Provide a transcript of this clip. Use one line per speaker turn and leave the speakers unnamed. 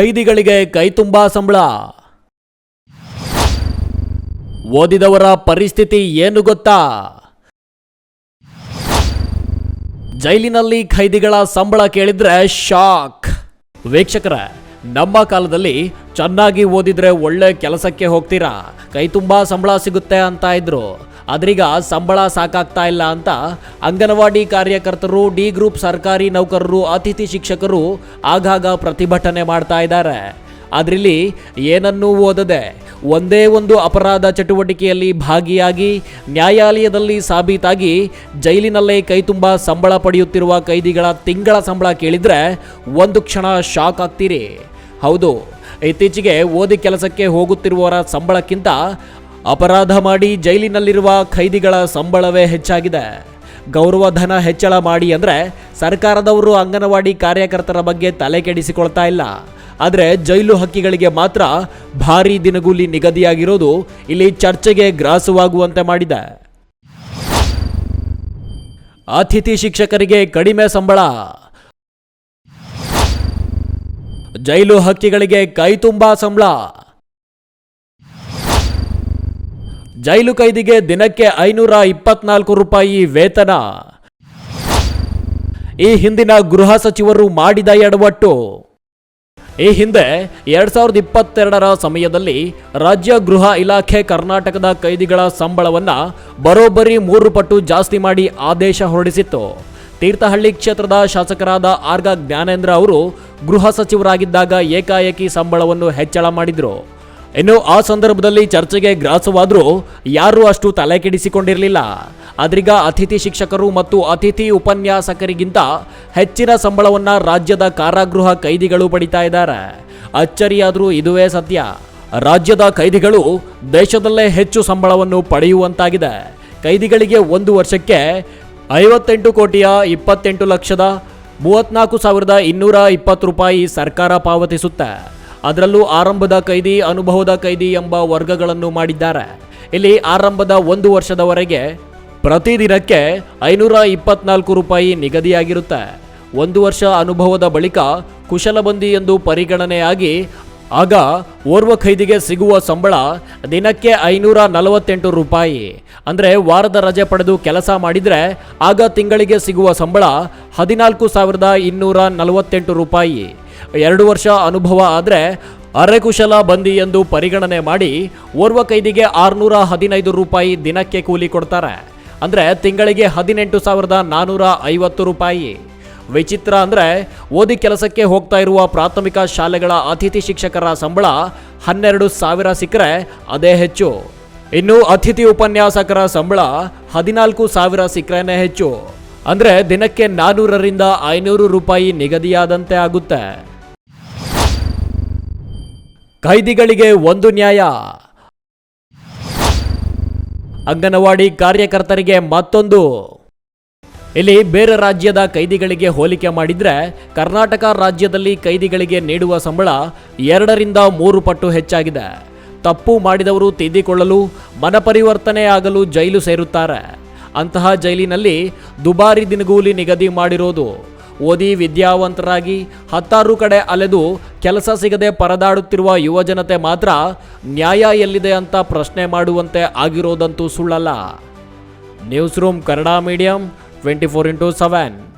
ಖೈದಿಗಳಿಗೆ ಕೈತುಂಬಾ ಸಂಬಳ. ಓದಿದವರ ಪರಿಸ್ಥಿತಿ ಏನು ಗೊತ್ತಾ? ಜೈಲಿನಲ್ಲಿ ಖೈದಿಗಳ ಸಂಬಳ ಕೇಳಿದ್ರೆ ಶಾಕ್. ವೀಕ್ಷಕರ, ನಮ್ಮ ಕಾಲದಲ್ಲಿ ಚೆನ್ನಾಗಿ ಓದಿದ್ರೆ ಒಳ್ಳೆ ಕೆಲಸಕ್ಕೆ ಹೋಗ್ತೀರಾ? ಕೈ ತುಂಬಾ ಸಂಬಳ ಸಿಗುತ್ತೆ ಅಂತ ಇದ್ರು. ಆದ್ರೀಗ ಸಂಬಳ ಸಾಕಾಗ್ತಾ ಇಲ್ಲ ಅಂತ ಅಂಗನವಾಡಿ ಕಾರ್ಯಕರ್ತರು, ಡಿ ಗ್ರೂಪ್ ಸರ್ಕಾರಿ ನೌಕರರು, ಅತಿಥಿ ಶಿಕ್ಷಕರು ಆಗಾಗ ಪ್ರತಿಭಟನೆ ಮಾಡ್ತಾ ಇದ್ದಾರೆ. ಅದರಲ್ಲಿ ಏನನ್ನೂ ಓದದೆ ಒಂದೇ ಒಂದು ಅಪರಾಧ ಚಟುವಟಿಕೆಯಲ್ಲಿ ಭಾಗಿಯಾಗಿ ನ್ಯಾಯಾಲಯದಲ್ಲಿ ಸಾಬೀತಾಗಿ ಜೈಲಿನಲ್ಲೇ ಕೈತುಂಬ ಸಂಬಳ ಪಡೆಯುತ್ತಿರುವ ಕೈದಿಗಳ ತಿಂಗಳ ಸಂಬಳ ಕೇಳಿದರೆ ಒಂದು ಕ್ಷಣ ಶಾಕ್ ಆಗ್ತೀರಿ. ಹೌದು, ಇತ್ತೀಚೆಗೆ ಓದಿ ಕೆಲಸಕ್ಕೆ ಹೋಗುತ್ತಿರುವವರ ಸಂಬಳಕ್ಕಿಂತ ಅಪರಾಧ ಮಾಡಿ ಜೈಲಿನಲ್ಲಿರುವ ಖೈದಿಗಳ ಸಂಬಳವೇ ಹೆಚ್ಚಾಗಿದೆ. ಗೌರವಧನ ಹೆಚ್ಚಳ ಮಾಡಿ ಅಂದರೆ ಸರ್ಕಾರದವರು ಅಂಗನವಾಡಿ ಕಾರ್ಯಕರ್ತರ ಬಗ್ಗೆ ತಲೆ ಕೆಡಿಸಿಕೊಳ್ತಾ ಇಲ್ಲ. ಆದರೆ ಜೈಲು ಹಕ್ಕಿಗಳಿಗೆ ಮಾತ್ರ ಭಾರೀ ದಿನಗೂಲಿ ನಿಗದಿಯಾಗಿರೋದು ಇಲ್ಲಿ ಚರ್ಚೆಗೆ ಗ್ರಾಸವಾಗುವಂತೆ ಮಾಡಿದೆ. ಅತಿಥಿ ಶಿಕ್ಷಕರಿಗೆ ಕಡಿಮೆ ಸಂಬಳ. ಜೈಲು ಹಕ್ಕಿಗಳಿಗೆ ಕೈತುಂಬಾ ಸಂಬಳ. ಜೈಲು ಕೈದಿಗೆ ದಿನಕ್ಕೆ ಐನೂರ ಇಪ್ಪತ್ನಾಲ್ಕು ರೂಪಾಯಿ ವೇತನ. ಈ ಹಿಂದಿನ ಗೃಹ ಸಚಿವರು ಮಾಡಿದ ಎಡವಟ್ಟು. ಈ ಹಿಂದೆ ಎರಡ್ ಸಾವಿರದ ಇಪ್ಪತ್ತೆರಡರ ಸಮಯದಲ್ಲಿ ರಾಜ್ಯ ಗೃಹ ಇಲಾಖೆ ಕರ್ನಾಟಕದ ಕೈದಿಗಳ ಸಂಬಳವನ್ನು ಬರೋಬ್ಬರಿ ಮೂರು ಪಟ್ಟು ಜಾಸ್ತಿ ಮಾಡಿ ಆದೇಶ ಹೊರಡಿಸಿತ್ತು. ತೀರ್ಥಹಳ್ಳಿ ಕ್ಷೇತ್ರದ ಶಾಸಕರಾದ ಆರ್ಗ ಜ್ಞಾನೇಂದ್ರ ಅವರು ಗೃಹ ಸಚಿವರಾಗಿದ್ದಾಗ ಏಕಾಏಕಿ ಸಂಬಳವನ್ನು ಹೆಚ್ಚಳ ಮಾಡಿದ್ರು. ಇನ್ನು ಆ ಸಂದರ್ಭದಲ್ಲಿ ಚರ್ಚೆಗೆ ಗ್ರಾಸವಾದರೂ ಯಾರೂ ಅಷ್ಟು ತಲೆ ಕೆಡಿಸಿಕೊಂಡಿರಲಿಲ್ಲ. ಆದ್ರೀಗ ಅತಿಥಿ ಶಿಕ್ಷಕರು ಮತ್ತು ಅತಿಥಿ ಉಪನ್ಯಾಸಕರಿಗಿಂತ ಹೆಚ್ಚಿನ ಸಂಬಳವನ್ನು ರಾಜ್ಯದ ಕಾರಾಗೃಹ ಕೈದಿಗಳು ಪಡಿತಾ ಇದ್ದಾರೆ. ಅಚ್ಚರಿಯಾದರೂ ಇದುವೇ ಸತ್ಯ. ರಾಜ್ಯದ ಕೈದಿಗಳು ದೇಶದಲ್ಲೇ ಹೆಚ್ಚು ಸಂಬಳವನ್ನು ಪಡೆಯುವಂತಾಗಿದೆ. ಕೈದಿಗಳಿಗೆ ಒಂದು ವರ್ಷಕ್ಕೆ ಐವತ್ತೆಂಟು ಕೋಟಿಯ ಇಪ್ಪತ್ತೆಂಟು ಲಕ್ಷದ ಮೂವತ್ನಾಲ್ಕು ಸಾವಿರದ ಇನ್ನೂರ ಇಪ್ಪತ್ತು ರೂಪಾಯಿ ಸರ್ಕಾರ ಪಾವತಿಸುತ್ತೆ. ಅದರಲ್ಲೂ ಆರಂಭದ ಕೈದಿ, ಅನುಭವದ ಕೈದಿ ಎಂಬ ವರ್ಗಗಳನ್ನು ಮಾಡಿದ್ದಾರೆ. ಇಲ್ಲಿ ಆರಂಭದ ಒಂದು ವರ್ಷದವರೆಗೆ ಪ್ರತಿದಿನಕ್ಕೆ ಐನೂರ ಇಪ್ಪತ್ನಾಲ್ಕು ರೂಪಾಯಿ ನಿಗದಿಯಾಗಿರುತ್ತೆ. ಒಂದು ವರ್ಷ ಅನುಭವದ ಬಳಿಕ ಕುಶಲಬಂದಿ ಎಂದು ಪರಿಗಣನೆಯಾಗಿ ಆಗ ಓರ್ವ ಖೈದಿಗೆ ಸಿಗುವ ಸಂಬಳ ದಿನಕ್ಕೆ ಐನೂರ ನಲವತ್ತೆಂಟು ರೂಪಾಯಿ. ಅಂದರೆ ವಾರದ ರಜೆ ಪಡೆದು ಕೆಲಸ ಮಾಡಿದರೆ ಆಗ ತಿಂಗಳಿಗೆ ಸಿಗುವ ಸಂಬಳ ಹದಿನಾಲ್ಕು ಸಾವಿರದ ಇನ್ನೂರ ನಲವತ್ತೆಂಟು ರೂಪಾಯಿ. ಎರಡು ವರ್ಷ ಅನುಭವ ಆದರೆ ಅರೆಕುಶಲ ಬಂದಿ ಎಂದು ಪರಿಗಣನೆ ಮಾಡಿ ಓರ್ವ ಕೈದಿಗೆ ಆರುನೂರ ಹದಿನೈದು ರೂಪಾಯಿ ದಿನಕ್ಕೆ ಕೂಲಿ ಕೊಡ್ತಾರೆ. ಅಂದರೆ ತಿಂಗಳಿಗೆ ಹದಿನೆಂಟು ಸಾವಿರದ ನಾನ್ನೂರ ಐವತ್ತು ರೂಪಾಯಿ. ವಿಚಿತ್ರ ಅಂದರೆ ಓದಿ ಕೆಲಸಕ್ಕೆ ಹೋಗ್ತಾ ಇರುವ ಪ್ರಾಥಮಿಕ ಶಾಲೆಗಳ ಅತಿಥಿ ಶಿಕ್ಷಕರ ಸಂಬಳ ಹನ್ನೆರಡು ಸಾವಿರ ಸಿಕ್ಕರೆ ಅದೇ ಹೆಚ್ಚು. ಇನ್ನು ಅತಿಥಿ ಉಪನ್ಯಾಸಕರ ಸಂಬಳ ಹದಿನಾಲ್ಕು ಸಾವಿರ ಸಿಕ್ಕರೇನೆ ಹೆಚ್ಚು. ಅಂದರೆ ದಿನಕ್ಕೆ ನಾನ್ನೂರರಿಂದ ಐನೂರು ರೂಪಾಯಿ ನಿಗದಿಯಾದಂತೆ ಆಗುತ್ತೆ. ಖೈದಿಗಳಿಗೆ ಒಂದು ನ್ಯಾಯ. ಅಂಗನವಾಡಿ ಕಾರ್ಯಕರ್ತರಿಗೆ ಮತ್ತೊಂದು. ಇಲ್ಲಿ ಬೇರೆ ರಾಜ್ಯದ ಕೈದಿಗಳಿಗೆ ಹೋಲಿಕೆ ಮಾಡಿದರೆ ಕರ್ನಾಟಕ ರಾಜ್ಯದಲ್ಲಿ ಕೈದಿಗಳಿಗೆ ನೀಡುವ ಸಂಬಳ ಎರಡರಿಂದ ಮೂರು ಪಟ್ಟು ಹೆಚ್ಚಾಗಿದೆ. ತಪ್ಪು ಮಾಡಿದವರು ತಿದ್ದಿಕೊಳ್ಳಲು, ಮನಪರಿವರ್ತನೆ ಆಗಲು ಜೈಲು ಸೇರುತ್ತಾರೆ. ಅಂತಹ ಜೈಲಿನಲ್ಲಿ ದುಬಾರಿ ದಿನಗೂಲಿ ನಿಗದಿ ಮಾಡಿರೋದು ಓದಿ ವಿದ್ಯಾವಂತರಾಗಿ ಹತ್ತಾರು ಕಡೆ ಅಲೆದು ಕೆಲಸ ಸಿಗದೆ ಪರದಾಡುತ್ತಿರುವ ಯುವಜನತೆ ಮಾತ್ರ ನ್ಯಾಯ ಎಲ್ಲಿದೆ ಅಂತ ಪ್ರಶ್ನೆ ಮಾಡುವಂತೆ ಆಗಿರೋದಂತೂ ಸುಳ್ಳಲ್ಲ. News room Kannada medium twenty four into seven